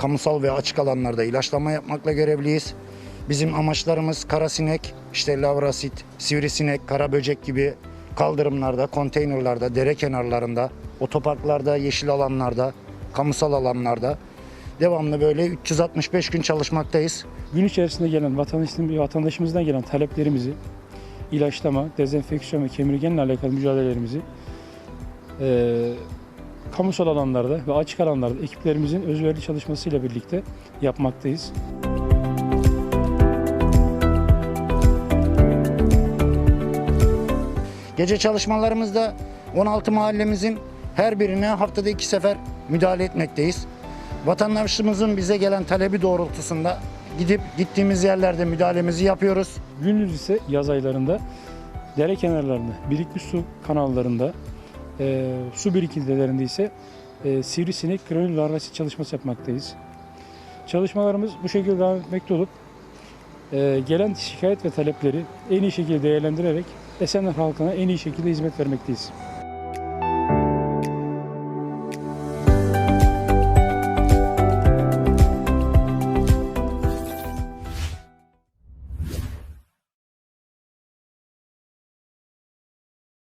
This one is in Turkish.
kamusal ve açık alanlarda ilaçlama yapmakla görevliyiz. Bizim amaçlarımız karasinek, işte lavrasit, sivrisinek, kara böcek gibi kaldırımlarda, konteynerlarda, dere kenarlarında, otoparklarda, yeşil alanlarda, kamusal alanlarda devamlı böyle 365 gün çalışmaktayız. Gün içerisinde gelen vatandaşımızdan, gelen taleplerimizi, ilaçlama, dezenfeksiyon ve kemirgenle alakalı mücadelelerimizi kamusal alanlarda ve açık alanlarda ekiplerimizin özverili çalışmasıyla birlikte yapmaktayız. Gece çalışmalarımızda 16 mahallemizin her birine haftada iki sefer müdahale etmekteyiz. Vatandaşımızın bize gelen talebi doğrultusunda gidip gittiğimiz yerlerde müdahalemizi yapıyoruz. Gündüz ise yaz aylarında dere kenarlarında, birikmiş su kanallarında, eee, su birikintilerinde ise eee sivrisinek granül larvası çalışması yapmaktayız. Çalışmalarımız bu şekilde devam etmekte olup eee, gelen şikayet ve talepleri en iyi şekilde değerlendirerek Esenler halkına en iyi şekilde hizmet vermekteyiz.